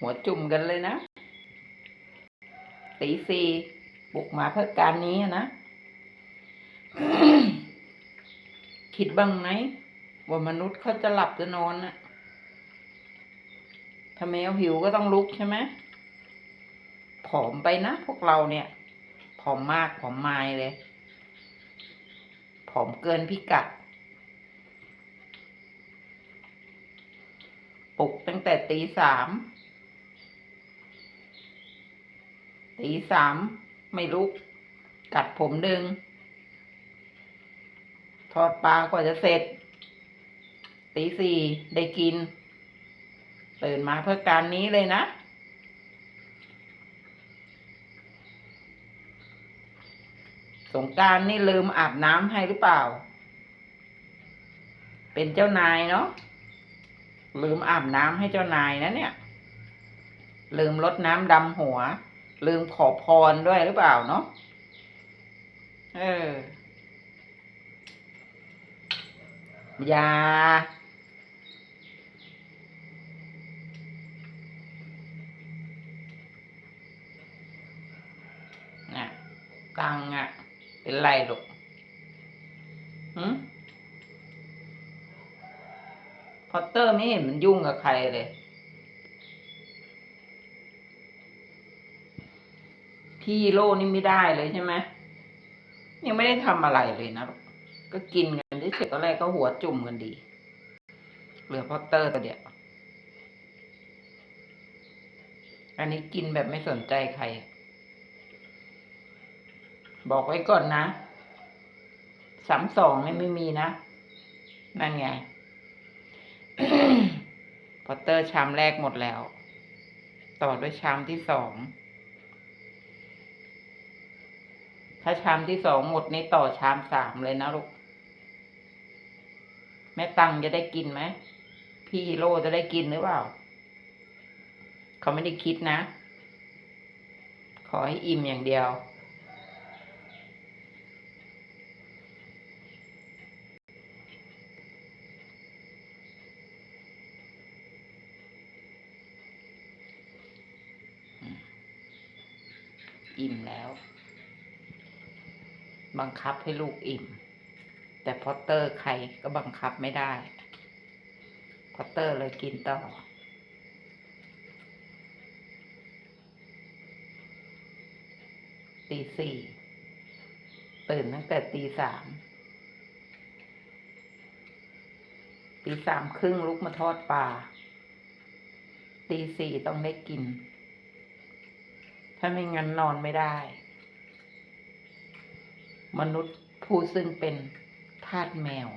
หัวจุ่มกันเลยนะตีสี่บุกมาเพื่อการนี้นะ คิดบ้างไหมว่ามนุษย์เขาจะหลับจะนอนน่ะถ้าแมวหิวก็ต้องลุกใช่ไหมผอมไปนะพวกเราเนี่ย ผอมมากผอมมายเลย ผอมเกินพิกัดปลุกตั้งแต่ตีสาม ตีสามไม่ลุก กัดผมดึง ทอดปลากว่าจะเสร็จ ตีสี่ได้กิน ตื่นมาเพื่อการนี้เลยนะ สงการนี่ลืมอาบน้ำให้หรือเปล่า เป็นเจ้านายเนาะลืมอาบน้ำให้เจ้านายนะเนี่ย ลืมลดน้ำดำหัว ลืมขอพรด้วยหรือเปล่าเนาะเอออย่าน่ะตังอะ เป็นไรลูกหืมพอตเตอร์ไม่เห็นมันยุ่งกับใครเลย พี่โล่นี่ไม่ได้เลยใช่ไหมยังไม่ได้ทำอะไรเลยนะ ก็กินกันที่เฉยๆตอนแรกก็หัวจุ่มกันดี เหลือพอตเตอร์ตัวเดียว อันนี้กินแบบไม่สนใจใคร บอกไว้ก่อนนะสามสองนี่ไม่มีนะ นั่นไง พอตเตอร์ชามแรกหมดแล้ว ต่อด้วยชามที่สอง ถ้าชามที่สองหมดนี่ต่อชามสามเลยนะลูก แม่ตังจะได้กินไหม พี่ฮีโร่จะได้กินหรือเปล่า เขาไม่ได้คิดนะ ขอให้อิ่มอย่างเดียวอิ่มแล้ว บังคับให้ลูกอิ่ม แต่พอตเตอร์ใครก็บังคับไม่ได้ พอตเตอร์เลยกินต่อ ตีสี่ตื่นตั้งแต่ตีสามตีสามครึ่งลุกมาทอดปลาตีสี่ต้องได้กิน ถ้าไม่งั้นนอนไม่ได้ มนุษย์ผู้ซึ่งเป็นทาสแมว